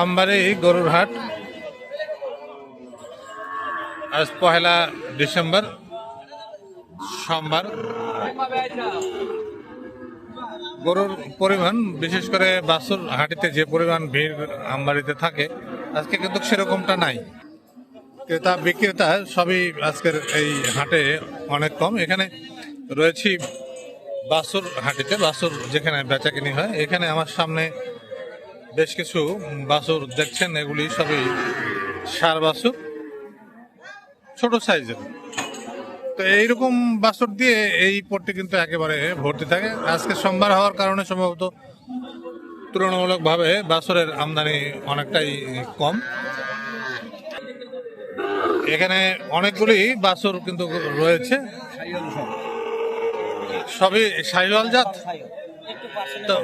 আমবাড়ি গরুর হাট। আজ পহেলা ডিসেম্বর, সোমবার। গরুর পরিমাণ বিশেষ করে বাসুর হাটিতে যে পরিমাণ ভিড় আমবাড়িতে থাকে, আজকে কিন্তু সেরকমটা নাই। ক্রেতা, বিক্রেতা সবই আজকের এই হাটে অনেক কম। এখানে রয়েছি বাসুর হাটিতে, বাসুর যেখানে বেচাকিনি হয়, এখানে আমার সামনে বেশ কিছু বাছুর দেখছেন, এগুলি সবই সার বাছুর, ছোট সাইজের। তো এইরকম বাছুর দিয়ে এই পট্টি কিন্তু একেবারে ভর্তি থাকে। আজকে সোমবার হওয়ার কারণে সম্ভবত তুলনামূলকভাবে বাছুরের আমদানি অনেকটাই কম। এখানে অনেকগুলি বাছুর কিন্তু রয়েছে। সবই শাহিওয়াল জাত? তো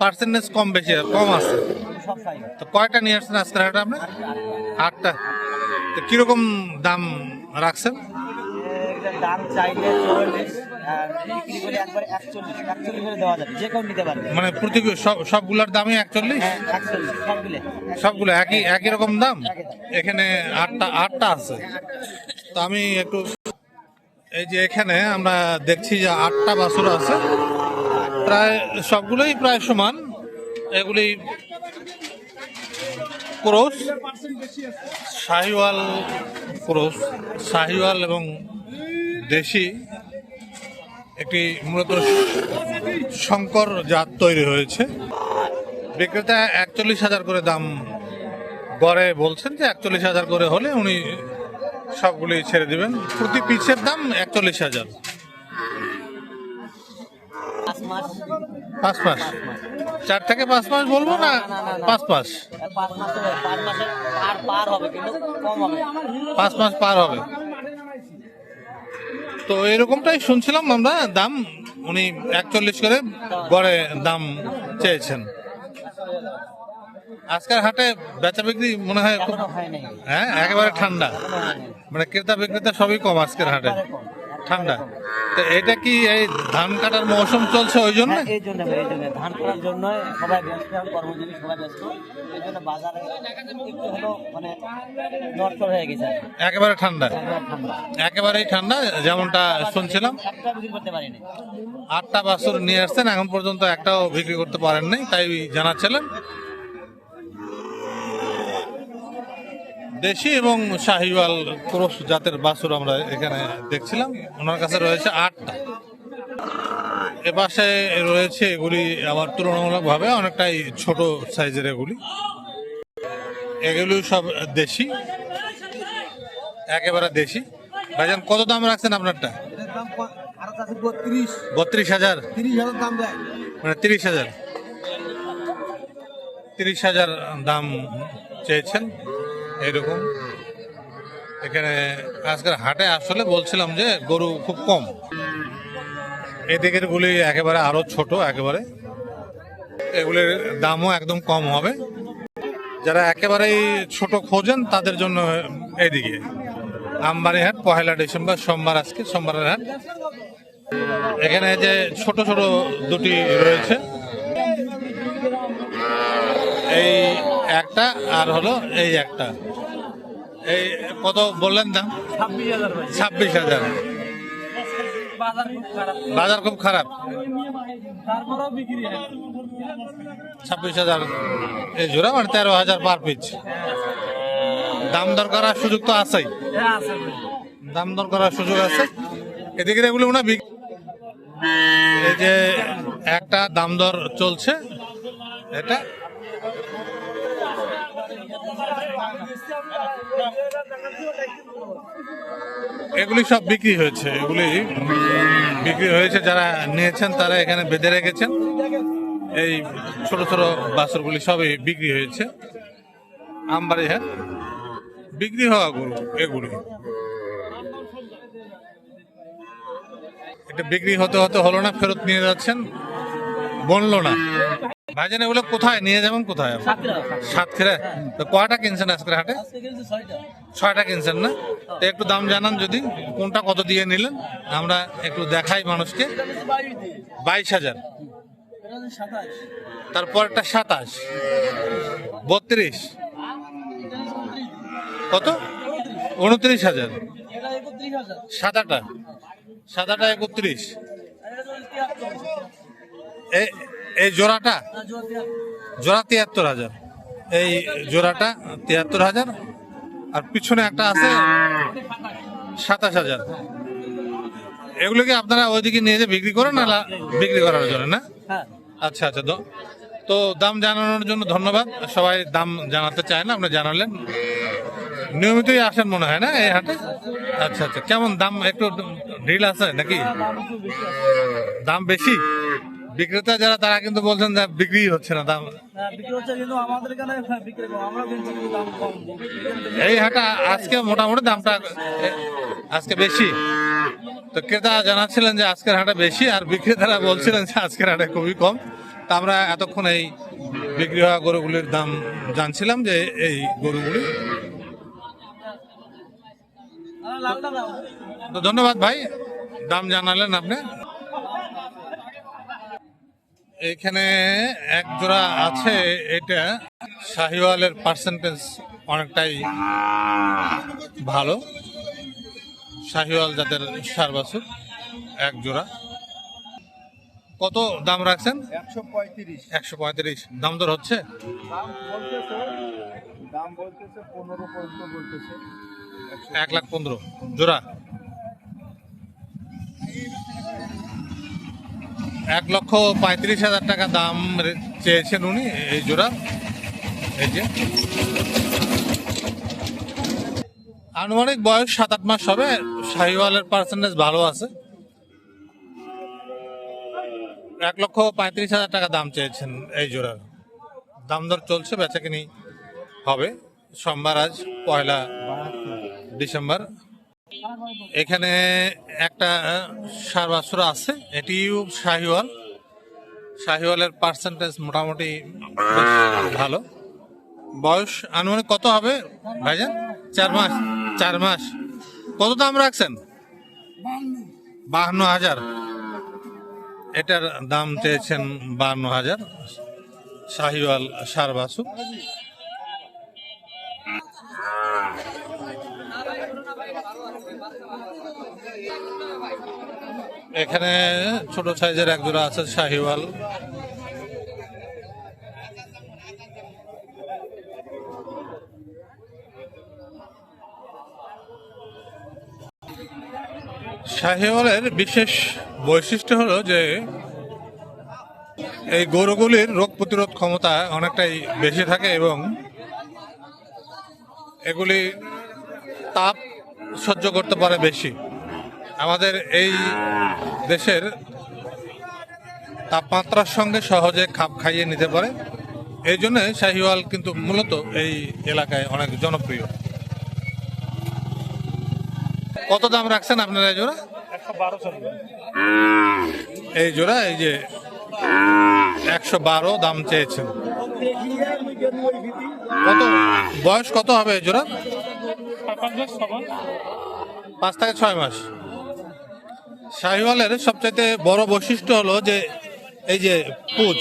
পার্সেন্টেজ কম বেশি কম আছে? তো কয়টা নিয়ে আসছেন আজকের হাটে আপনি? আটটা। তো কীরকম দাম রাখছেন? দাম চাইলে চল্লিশ মানে প্রতি সবগুলোর দামই একচল্লিশ? হ্যাঁ সবগুলো। সবগুলো একই একই রকম দাম। এখানে আটটা আটটা আছে। তো আমি একটু এই যে এখানে আমরা দেখছি যে আটটা বাছুর আছে। প্রায় সবগুলোই প্রায় সমান। এগুলি ক্রোস শাহিওয়াল ক্রোস শাহিওয়াল এবং দেশি একটি মূলত শঙ্কর জাত তৈরি হয়েছে। বিক্রেতা একচল্লিশ হাজার করে দাম গড়ে বলছেন যে একচল্লিশ হাজার করে হলে উনি সবগুলি ছেড়ে দিবেন। প্রতি পিসের দাম একচল্লিশ হাজার। পাঁচ মাস। চার থেকে পাঁচ মাস বলব না? পাঁচ মাস। পাঁচ মাস পাঁচ পার হবে তো এরকমটাই শুনছিলাম আমরা দাম উনি একচল্লিশ করে গড়ে দাম চেয়েছেন। আজকের হাটে বেচা বিক্রি মনে হয় হয় একেবারে ঠান্ডা। মানে ক্রেতা বিক্রেতা সবই কম আজকের হাটে। ঠান্ডা। তো এটা কি এই ধান কাটার মৌসুম চলছে ওই জন্য? হ্যাঁ, এই জন্য এই জন্য। ধান করার জন্য সবাই ব্যস্ত কর্মজীবী সবাই ব্যস্ত। এই জন্য বাজারে একটু হলো মানে নড়চড় হয়ে গেছে একেবারে ঠান্ডা। একেবারেই ঠান্ডা যেমনটা শুনছিলাম। আটটা বাছুর নিয়ে আসছেন এখন পর্যন্ত একটাও বিক্রি করতে পারেন নাই তাই জানাচ্ছিলেন দেশি এবং শাহিওয়াল ক্রোস জাতের বাছুর আমরা এখানে দেখছিলাম। ওনার কাছে রয়েছে আটটা। এপাশে রয়েছে এগুলি আবার তুলনামূলকভাবে অনেকটাই ছোট সাইজের এগুলি। এগুলি সব দেশি। একেবারে দেশি। ভাইজান, কত দাম রাখছেন আপনারটা? বত্রিশ হাজার। মানে তিরিশ হাজার। তিরিশ হাজার দাম চেয়েছেন। এরকম। এখানে আজকের হাটে আসলে বলছিলাম যে গরু খুব কম। এদিকের গুলি একেবারে আরও ছোট একেবারে। এগুলির দামও একদম কম হবে। যারা একেবারেই ছোট খোঁজেন, তাদের জন্য এদিকে। আমবাড়ি হাট, পহেলা ডিসেম্বর, সোমবার আজকে, সোমবারের হাট। এখানে যে ছোট ছোট দুটি রয়েছে। এই একটা আর হলো এই একটা। এই কত বললেন দাম? ছাব্বিশ হাজার বাজার খুব খারাপ। ছাব্বিশ হাজার। এই জোড়া মানে তেরো হাজার পার পিচ। দাম দর করার সুযোগ তো আছেই। হ্যাঁ দাম দর করার সুযোগ আছে। এদিকে এগুলো না এই যে একটা দাম দর চলছে। এটা এগুলি সব বিক্রি হয়েছে, এগুলি বিক্রি হয়েছে, যারা নিয়েছেন তারা এখানে বেঁধে রেখেছেন। এই ছোট ছোট বাছরগুলি সবই বিক্রি হয়েছে। আমবাড়ি হ্যাঁ? বিক্রি হওয়া গরু, এগুলি। এটা বিক্রি হতে হতে হলো না, ফেরত নিয়ে যাচ্ছেন বলল না। ভাইজান এগুলো কোথায়? নিয়ে যাবেন কোথায়? সাতক্ষীরা তো কয়টা কিনছেন আজকের হাটে? ছয়টা। কিনছেন না? তো একটু দাম জানান যদি কোনটা কত দিয়ে নিলেন? আমরা একটু দেখাই মানুষকে। বাইশ হাজার। তারপর একটা সাতাশ। বত্রিশ। কত? উনত্রিশ হাজার। সাদাটা সাদাটা একত্রিশ। এই জোড়াটা? জোড়া তিয়াত্তর হাজার। এই জোড়াটা তিয়াত্তর হাজার। আর পিছনে একটা আছে সাতাশ হাজার। এগুলো কি আপনারা ওইদিকে নিয়ে যেয়ে বিক্রি করেন না বিক্রি করার জন্য না? হ্যাঁ। আচ্ছা আচ্ছা তো- দাম জানানোর জন্য ধন্যবাদ। সবাই দাম জানাতে চায় না আপনি জানালেন। নিয়মিতই আসেন মনে হয় না এই হাটে? আচ্ছা আচ্ছা কেমন দাম একটু ঢিল আছে নাকি? দাম বেশি? বিক্রেতা যারা তারা কিন্তু বলছেন যে বিক্রি হচ্ছে না দাম। হ্যাঁ, বিক্রি হচ্ছে কিন্তু আমাদের এখানে হ্যাঁ, বিক্রি আমরা কিন্তু দাম কম। এই হাটে আজকে মোটামুটি দামটা আজকে বেশি। তো ক্রেতা জানাচ্ছিলেন যে আজকের হাটে বেশি আর বিক্রেতারা বলছিলেন যে আজকের হাটে খুবই কম। তা আমরা এতক্ষণ এই বিক্রি হওয়া গরুগুলির দাম জানছিলাম যে এই গরুগুলি। দাও। তো ধন্যবাদ ভাই দাম জানালেন আপনি। এখানে এক জোড়া আছে এটা শাহিওয়ালের পার্সেন্টেজ অনেকটাই ভালো। শাহিওয়াল জাতের সার বাছুর এক জোড়া। কত দাম রাখছেন? একশো পঁয়ত্রিশ। দাম দর হচ্ছে? এক লাখ পনেরো। জোড়া? এক লক্ষ পঁয়ত্রিশ হাজার টাকা দাম চেয়েছেন উনি, এই জোড়া। এই যে। আনুমানিক বয়স সাত আট মাস হবে শাহিওয়ালের পার্সেন্টেজ ভালো আছে। এক লক্ষ পঁয়ত্রিশ হাজার টাকা দাম চেয়েছেন এই জোড়ার। দাম দর চলছে, বেচাকিনি হবে। সোমবার আজ পয়লা ডিসেম্বর। এখানে একটা সার বাছুর আছে, এটিও শাহিওয়াল। শাহিওয়ালের পার্সেন্টেজ মোটামুটি ভালো। বয়স আনুমানিক কত হবে, ভাইজান? চার মাস চার মাস। কত দাম রাখছেন? বাহান্ন হাজার। এটার দাম চেয়েছেন বাহান্ন হাজার। শাহিওয়াল সার বাছুর এখানে ছোট সাইজের এক জোড়া আছে শাহিওয়াল। শাহিওয়ালের বিশেষ বৈশিষ্ট্য হলো যে এই গরুগুলির রোগ প্রতিরোধ ক্ষমতা অনেকটাই বেশি থাকে এবং এগুলি তাপ সহ্য করতে পারে বেশি। আমাদের এই দেশের তাপমাত্রার সঙ্গে সহজে খাপ খাইয়ে নিতে পারে। এই জন্য শাহিওয়াল কিন্তু মূলত এই এলাকায় অনেক জনপ্রিয়। কত দাম রাখছেন আপনারা এই জোড়া? এই জোড়া এই যে একশো বারো দাম চেয়েছেন। কত? বয়স কত হবে এই জোড়া? পাঁচ থেকে ছয় মাস। শাহিওয়ালের সবচাইতে বড় বৈশিষ্ট্য হলো যে, এই যে পুজ,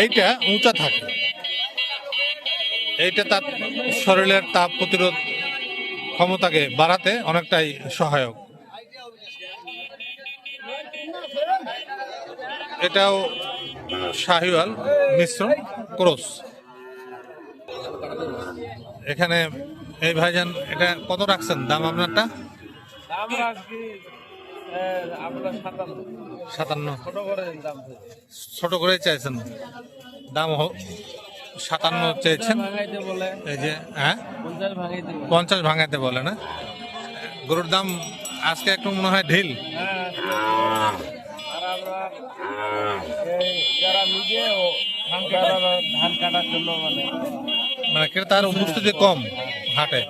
এইটা উঁচা থাকে। এইটা তার শরীরের তাপ প্রতিরোধ ক্ষমতাকে বাড়াতে অনেকটাই সহায়ক। এটাও শাহিওয়াল মিশ্রণ ক্রস। এখানে এই ভাইজান, এটা কত রাখছেন? দাম আপনারটা? আজকে আমরা সাতান্ন। ছোট করে চাইছেন। দাম সাতান্ন চেয়েছেন। এই যে হ্যাঁ? পঞ্চাশ ভাঙাইতে বলে। না? গরুর দাম আজকে একটু মনে হয় ঢিল। হ্যাঁ মানে মানে ক্রেতার উপস্থিতি কম হাটে।